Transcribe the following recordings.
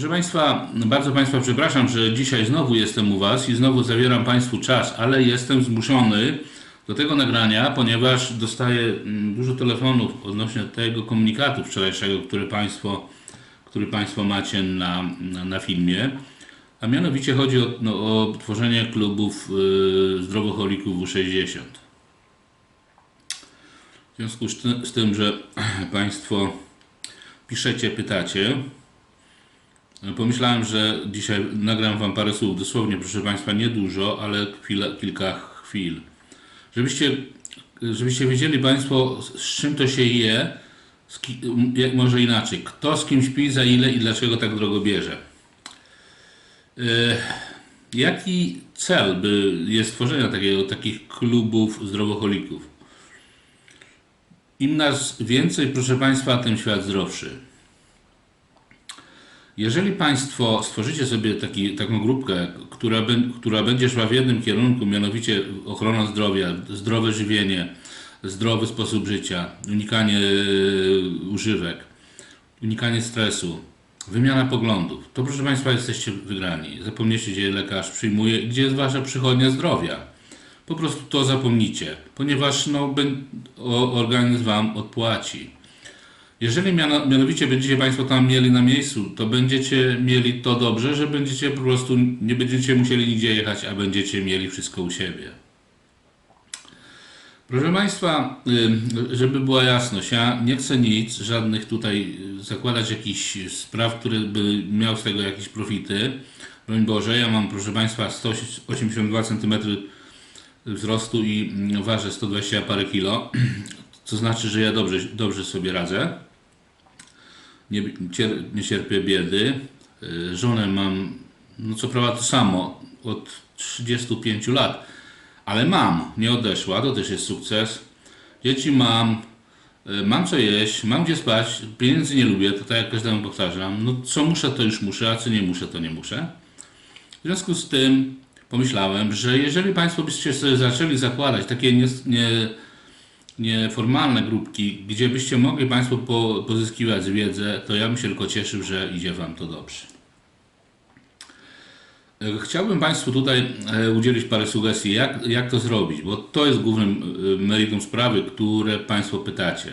Proszę Państwa, bardzo Państwa przepraszam, że dzisiaj znowu jestem u Was i znowu zabieram Państwu czas, ale jestem zmuszony do tego nagrania, ponieważ dostaję mm, dużo telefonów odnośnie tego komunikatu wczorajszego, który Państwo, który państwo macie na, na, na filmie. A mianowicie chodzi o, no, o tworzenie klubów y, zdrowocholików W60. W związku z tym, że Państwo piszecie, pytacie, Pomyślałem, że dzisiaj nagram Wam parę słów, dosłownie, proszę Państwa, niedużo, ale kilka chwil. Żebyście, żebyście wiedzieli Państwo, z czym to się je, ki, może inaczej, kto z kim śpi, za ile i dlaczego tak drogo bierze. E, jaki cel by jest tworzenia takiego, takich klubów zdrowocholików? Im nas więcej, proszę Państwa, tym świat zdrowszy. Jeżeli Państwo stworzycie sobie taki, taką grupkę, która, która będzie szła w jednym kierunku, mianowicie ochrona zdrowia, zdrowe żywienie, zdrowy sposób życia, unikanie e, używek, unikanie stresu, wymiana poglądów, to proszę Państwa jesteście wygrani. Zapomniecie, gdzie lekarz przyjmuje gdzie jest Wasza przychodnia zdrowia. Po prostu to zapomnicie, ponieważ no, organizm Wam odpłaci. Jeżeli miano, mianowicie będziecie Państwo tam mieli na miejscu, to będziecie mieli to dobrze, że będziecie po prostu, nie będziecie musieli nigdzie jechać, a będziecie mieli wszystko u siebie. Proszę Państwa, żeby była jasność, ja nie chcę nic, żadnych tutaj y, zakładać jakichś spraw, które by miał z tego jakieś profity. Broń Boże, ja mam, proszę Państwa, 182 cm wzrostu i mm, ważę 120 parę kilo, co znaczy, że ja dobrze, dobrze sobie radzę nie, nie cierpię biedy. Y, Żonę mam, no co prawda to samo, od 35 lat, ale mam, nie odeszła, to też jest sukces. Dzieci mam, y, mam co jeść, mam gdzie spać, pieniędzy nie lubię, to tak jak każdemu powtarzam. No co muszę, to już muszę, a co nie muszę, to nie muszę. W związku z tym pomyślałem, że jeżeli Państwo byście sobie zaczęli zakładać takie nie, nie, nieformalne grupki, gdzie byście mogli Państwo po, pozyskiwać wiedzę, to ja bym się tylko cieszył, że idzie Wam to dobrze. E, Chciałbym Państwu tutaj e, udzielić parę sugestii, jak, jak to zrobić, bo to jest głównym e, meritum sprawy, które Państwo pytacie.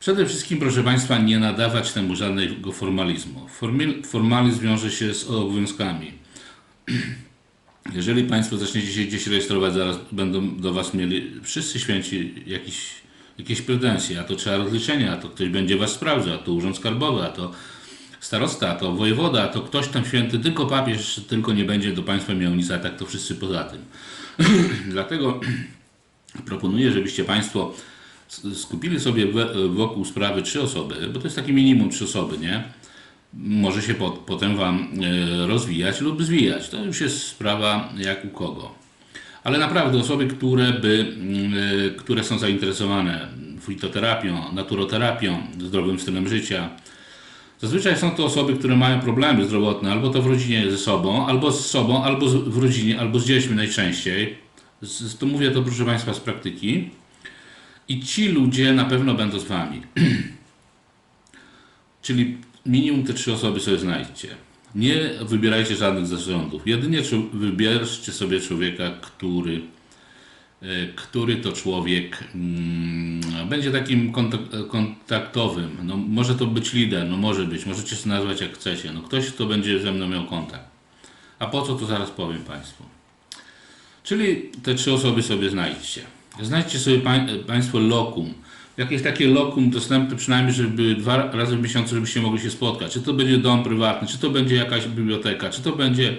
Przede wszystkim, proszę Państwa, nie nadawać temu żadnego formalizmu. Formalizm wiąże się z obowiązkami. Jeżeli Państwo zaczniecie się gdzieś rejestrować, zaraz będą do Was mieli wszyscy święci jakieś, jakieś pretensje, a to trzeba rozliczenia, a to ktoś będzie Was sprawdzał, a to Urząd Skarbowy, a to starosta, a to wojewoda, a to ktoś tam święty, tylko papież tylko nie będzie do Państwa miał nic, a tak to wszyscy poza tym. Dlatego proponuję, żebyście Państwo skupili sobie wokół sprawy trzy osoby, bo to jest takie minimum trzy osoby, nie? Może się po, potem Wam e, rozwijać lub zwijać. To już jest sprawa jak u kogo. Ale naprawdę osoby, które, by, mm, e, które są zainteresowane fitoterapią, naturoterapią, zdrowym stylem życia. Zazwyczaj są to osoby, które mają problemy zdrowotne, albo to w rodzinie ze sobą, albo z sobą, albo w rodzinie, albo z dziećmi najczęściej. Z- to mówię to, proszę Państwa, z praktyki. I ci ludzie na pewno będą z Wami. Czyli minimum te trzy osoby sobie znajdźcie. Nie wybierajcie żadnych zarządów. Jedynie wybierzcie sobie człowieka, który, e, który to człowiek mm, będzie takim kontak- kontaktowym. No, może to być lider, no może być, możecie się nazwać jak chcecie. No, ktoś, kto będzie ze mną miał kontakt. A po co to zaraz powiem Państwu. Czyli te trzy osoby sobie znajdźcie. Znajdźcie sobie pań, Państwo lokum. Jakieś takie lokum dostępne przynajmniej, żeby dwa razy w miesiącu, żebyście mogli się spotkać. Czy to będzie dom prywatny, czy to będzie jakaś biblioteka, czy to będzie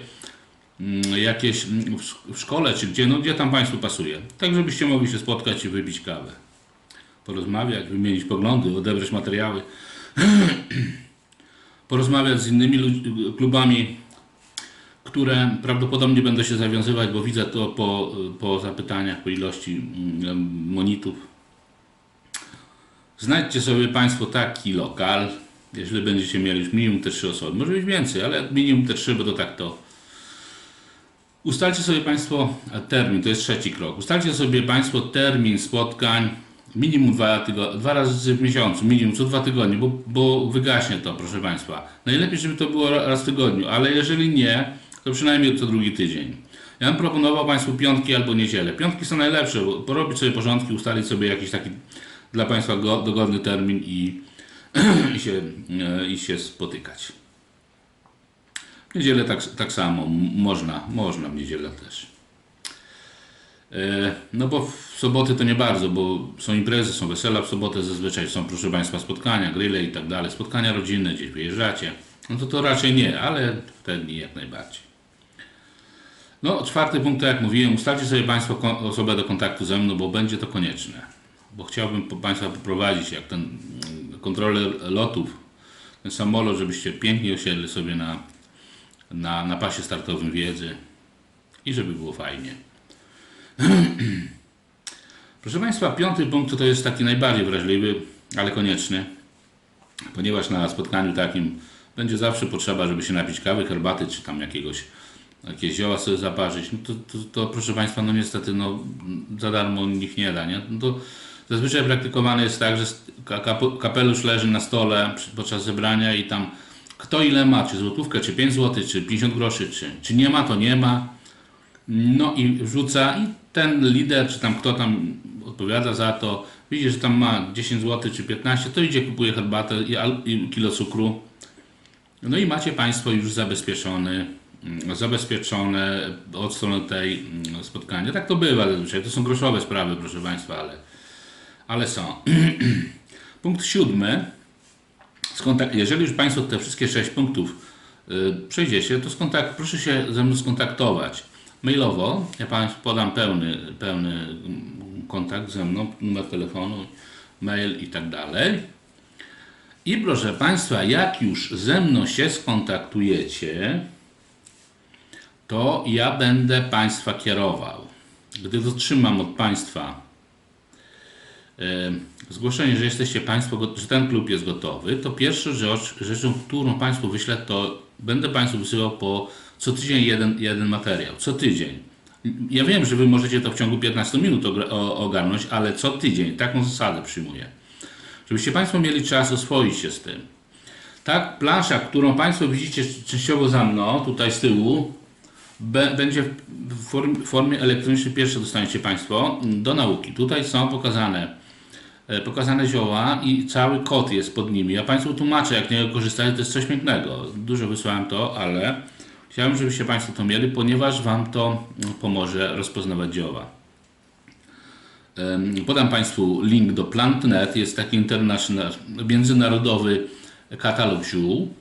mm, jakieś mm, w sz- w szkole, czy gdzie, no gdzie tam Państwu pasuje. Tak, żebyście mogli się spotkać i wypić kawę. Porozmawiać, wymienić poglądy, odebrać materiały. Porozmawiać z innymi klubami, które prawdopodobnie będą się zawiązywać, bo widzę to po, po zapytaniach, po ilości mm, monitów. Znajdźcie sobie Państwo taki lokal, jeżeli będziecie mieli już minimum te trzy osoby. Może być więcej, ale minimum te trzy, bo to tak to. Ustalcie sobie Państwo termin, to jest trzeci krok. Ustalcie sobie Państwo termin spotkań minimum dwa, tygo, dwa razy w miesiącu, minimum co dwa tygodnie, bo, bo wygaśnie to, proszę Państwa. Najlepiej, żeby to było ra- raz w tygodniu, ale jeżeli nie, to przynajmniej co drugi tydzień. Ja bym proponował Państwu piątki albo niedzielę. Piątki są najlepsze, bo porobić sobie porządki, ustalić sobie jakiś taki dla Państwa go, dogodny termin i, i, się, e, i się spotykać. W niedzielę tak, tak samo, można, można w niedzielę też. E, No bo w soboty to nie bardzo, bo są imprezy, są wesela, w sobotę zazwyczaj są, proszę Państwa, spotkania, grille i tak dalej, spotkania rodzinne, gdzieś wyjeżdżacie. No to to raczej nie, ale w te dni jak najbardziej. No, czwarty punkt, tak jak mówiłem, ustalcie sobie Państwo osobę do kontaktu ze mną, bo będzie to konieczne. Bo chciałbym Państwa poprowadzić, jak ten mm, kontroler lotów, ten samolot, żebyście pięknie osiedli sobie na, na, na pasie startowym wiedzy i żeby było fajnie. Proszę Państwa, piąty punkt to jest taki najbardziej wrażliwy, ale konieczny, ponieważ na spotkaniu takim będzie zawsze potrzeba, żeby się napić kawy, herbaty, czy tam jakiegoś jakieś zioła sobie zaparzyć, no to, to, to proszę Państwa, no niestety no, za darmo nikt nie da, nie? No to zazwyczaj praktykowane jest tak, że ka- kap- kapelusz leży na stole podczas zebrania i tam kto ile ma, czy złotówkę, czy 5 zł, czy 50 groszy, czy, czy nie ma, to nie ma. No i wrzuca i ten lider, czy tam kto tam odpowiada za to, widzi, że tam ma 10 zł czy 15, to idzie, kupuje herbatę i kilo cukru. No i macie Państwo już zabezpieczony, mm, zabezpieczone od strony tej mm, spotkania. Tak to bywa zazwyczaj. To są groszowe sprawy, proszę Państwa, ale, ale są. Punkt siódmy. Skontakt- jeżeli już Państwo te wszystkie sześć punktów y, przejdziecie, to skontakt- proszę się ze mną skontaktować mailowo. Ja Państwu podam pełny, pełny mm, kontakt ze mną, numer telefonu, mail i tak dalej. I proszę Państwa, jak już ze mną się skontaktujecie, to ja będę Państwa kierował. Gdy otrzymam od Państwa zgłoszenie, że jesteście Państwo, że ten klub jest gotowy, to pierwszą rzecz, rzeczą, którą Państwu wyślę, to będę Państwu wysyłał po co tydzień jeden, jeden materiał. Co tydzień. Ja wiem, że Wy możecie to w ciągu 15 minut ogarnąć, ale co tydzień. Taką zasadę przyjmuję. Żebyście Państwo mieli czas oswoić się z tym. Tak, plansza, którą Państwo widzicie częściowo za mną, tutaj z tyłu, będzie w form, formie elektronicznej. Pierwsze dostaniecie Państwo do nauki. Tutaj są pokazane, e, pokazane zioła i cały kod jest pod nimi. Ja Państwu tłumaczę, jak nie korzystać, to jest coś pięknego. Dużo wysłałem to, ale chciałem, żebyście Państwo to mieli, ponieważ Wam to mm, pomoże rozpoznawać zioła. Podam Państwu link do Plant.net. Jest taki międzynarodowy katalog ziół,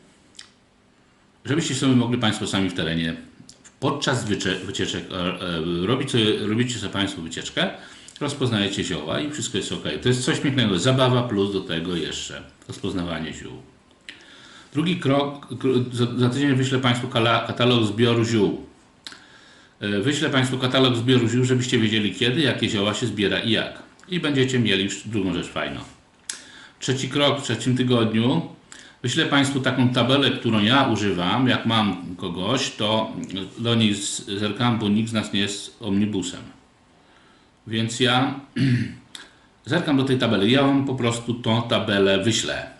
żebyście sobie mogli Państwo sami w terenie podczas wycie, wycieczek e, e, robić sobie, robicie sobie Państwo wycieczkę, rozpoznajecie zioła i wszystko jest ok. To jest coś pięknego. Zabawa plus do tego jeszcze rozpoznawanie ziół. Drugi krok, kro- za, tydzień wyślę Państwu katalog zbioru ziół. E, Wyślę Państwu katalog zbioru ziół, żebyście wiedzieli kiedy, jakie zioła się zbiera i jak. I będziecie mieli już drugą rzecz fajną. Trzeci krok w trzecim tygodniu. Wyślę Państwu taką tabelę, którą ja używam. Jak mam kogoś, to do niej zerkam, bo nikt z nas nie jest omnibusem. Więc ja zerkam do tej tabeli. Ja Wam po prostu tą tabelę wyślę.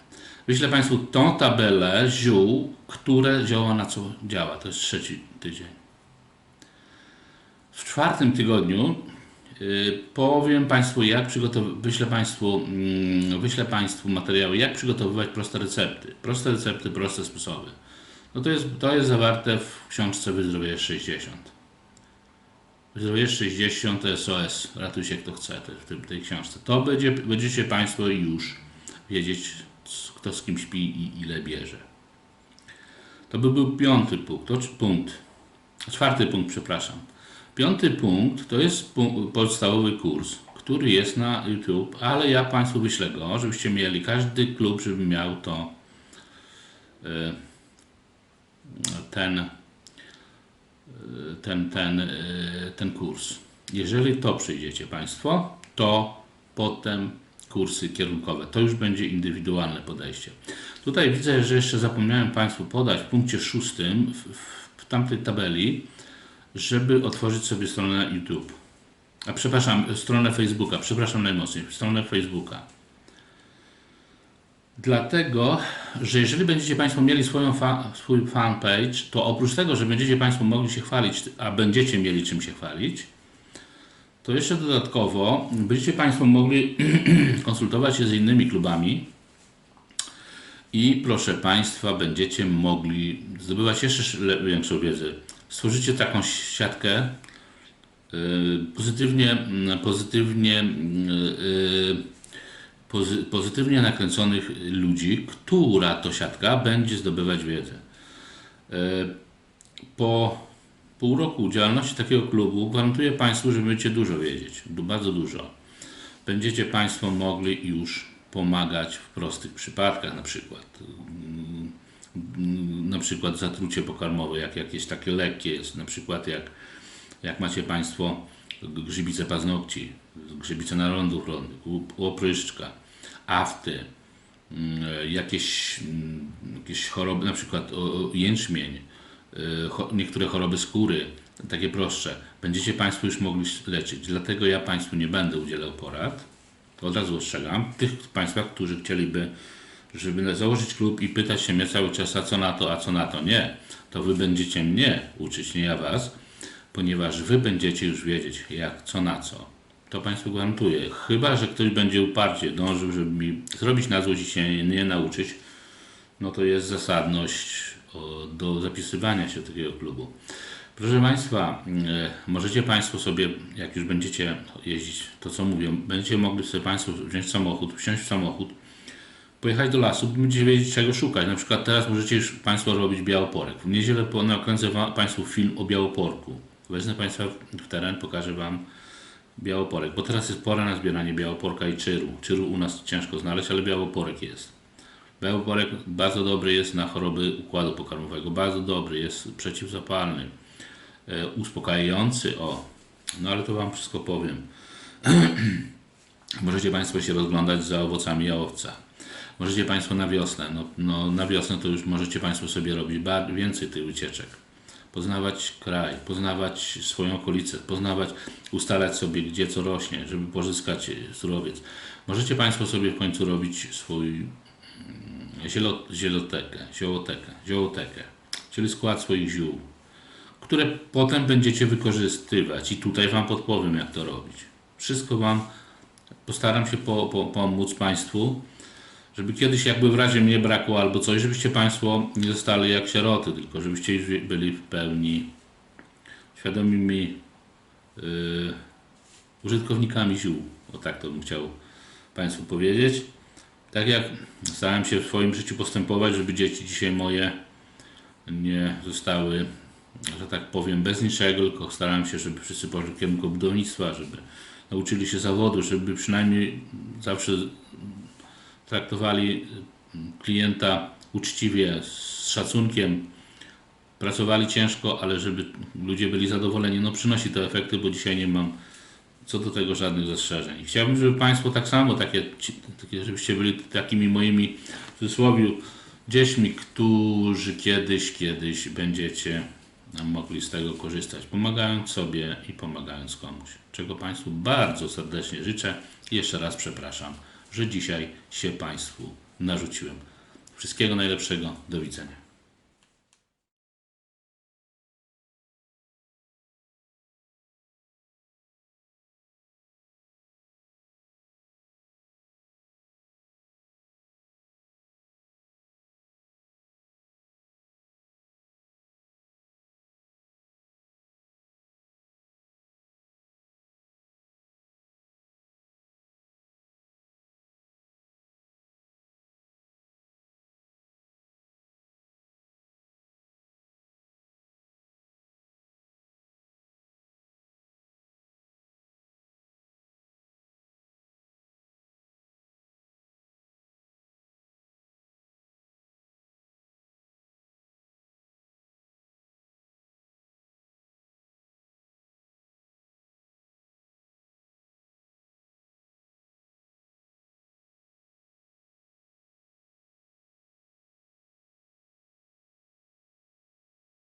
Wyślę Państwu tą tabelę ziół, które zioła na co działa. To jest trzeci tydzień. W czwartym tygodniu y, powiem Państwu, jak przygotowywać, wyślę Państwu, mm, wyślę Państwu materiały, jak przygotowywać proste recepty. Proste recepty, proste sposoby. No to jest, to jest zawarte w książce Wyzdrowiejesz 60. Wyzdrowiejesz 60 to SOS, ratuj się kto chce w tej książce. To będzie, będziecie Państwo już wiedzieć, kto z kim śpi i ile bierze. To by był piąty punkt, to, punkt. Czwarty punkt, przepraszam. Piąty punkt to jest podstawowy kurs, który jest na YouTube, ale ja Państwu wyślę go, żebyście mieli, każdy klub, żeby miał to y, ten, ten, ten, y, ten kurs. Jeżeli to przyjdziecie Państwo, to potem kursy kierunkowe. To już będzie indywidualne podejście. Tutaj widzę, że jeszcze zapomniałem Państwu podać w punkcie szóstym w, w, tamtej tabeli, żeby otworzyć sobie stronę YouTube. A przepraszam, stronę Facebooka, przepraszam najmocniej, stronę Facebooka. Dlatego, że jeżeli będziecie Państwo mieli swoją fa- swój fanpage, to oprócz tego, że będziecie Państwo mogli się chwalić, a będziecie mieli czym się chwalić, to jeszcze dodatkowo będziecie Państwo mogli konsultować się z innymi klubami i proszę Państwa, będziecie mogli zdobywać jeszcze większą wiedzę. Stworzycie taką siatkę y, pozytywnie, pozytywnie, mm, y, pozy, pozytywnie nakręconych ludzi, która to siatka będzie zdobywać wiedzę. Y, Po pół roku działalności takiego klubu gwarantuję Państwu, że będziecie dużo wiedzieć, bardzo dużo. Będziecie Państwo mogli już pomagać w prostych przypadkach, na przykład mm, na przykład zatrucie pokarmowe, jak jakieś takie lekkie jest, na przykład jak, jak macie Państwo grzybice paznokci, grzybice narządów rolnych, opryszczka, afty, mm, jakieś, mm, jakieś choroby, na przykład jęczmień, cho- niektóre choroby skóry, takie prostsze, będziecie Państwo już mogli leczyć. Dlatego ja Państwu nie będę udzielał porad. Od razu ostrzegam. Tych Państwa, którzy chcieliby, żeby założyć klub i pytać się mnie cały czas, a co na to, a co na to, nie. To Wy będziecie mnie uczyć, nie ja Was, ponieważ Wy będziecie już wiedzieć, jak, co na co. To Państwu gwarantuję. Chyba, że ktoś będzie uparcie dążył, żeby mi zrobić na złość i się nie nauczyć, no to jest zasadność do zapisywania się do takiego klubu. Proszę Państwa, e, możecie Państwo sobie, jak już będziecie jeździć, to co mówię, będziecie mogli sobie Państwo wziąć samochód, wsiąść w samochód, pojechać do lasu, będziecie wiedzieć czego szukać. Na przykład teraz możecie już Państwo robić białoporek. W niedzielę nakręcę Państwu film o białoporku. Wezmę Państwa w teren, pokażę Wam białoporek, bo teraz jest pora na zbieranie białoporka i czyru. Czyru u nas ciężko znaleźć, ale białoporek jest. Białoporek bardzo dobry jest na choroby układu pokarmowego, bardzo dobry, jest przeciwzapalny, e, uspokajający, o, no ale to Wam wszystko powiem. Możecie Państwo się rozglądać za owocami jałowca. Możecie Państwo na wiosnę, no, no na wiosnę to już możecie Państwo sobie robić więcej tych wycieczek. Poznawać kraj, poznawać swoją okolicę, poznawać, ustalać sobie gdzie co rośnie, żeby pozyskać surowiec. Możecie Państwo sobie w końcu robić swój zielo, zielotekę, ziołotekę, ziołotekę, czyli skład swoich ziół, które potem będziecie wykorzystywać i tutaj Wam podpowiem jak to robić. Wszystko Wam postaram się po, po, pomóc Państwu, żeby kiedyś jakby w razie mnie brakło albo coś, żebyście Państwo nie zostali jak sieroty, tylko żebyście byli w pełni świadomymi yy, użytkownikami ziół. O tak to bym chciał Państwu powiedzieć. Tak jak starałem się w swoim życiu postępować, żeby dzieci dzisiaj moje nie zostały, że tak powiem, bez niczego, tylko starałem się, żeby wszyscy poszli w kierunku budownictwa, żeby nauczyli się zawodu, żeby przynajmniej zawsze traktowali klienta uczciwie, z szacunkiem, pracowali ciężko, ale żeby ludzie byli zadowoleni. No przynosi to efekty, bo dzisiaj nie mam co do tego żadnych zastrzeżeń. Chciałbym, żeby Państwo tak samo, takie, takie, żebyście byli takimi moimi w cudzysłowie dziećmi, którzy kiedyś, kiedyś będziecie mogli z tego korzystać, pomagając sobie i pomagając komuś. Czego Państwu bardzo serdecznie życzę i jeszcze raz przepraszam, że dzisiaj się Państwu narzuciłem. Wszystkiego najlepszego, do widzenia.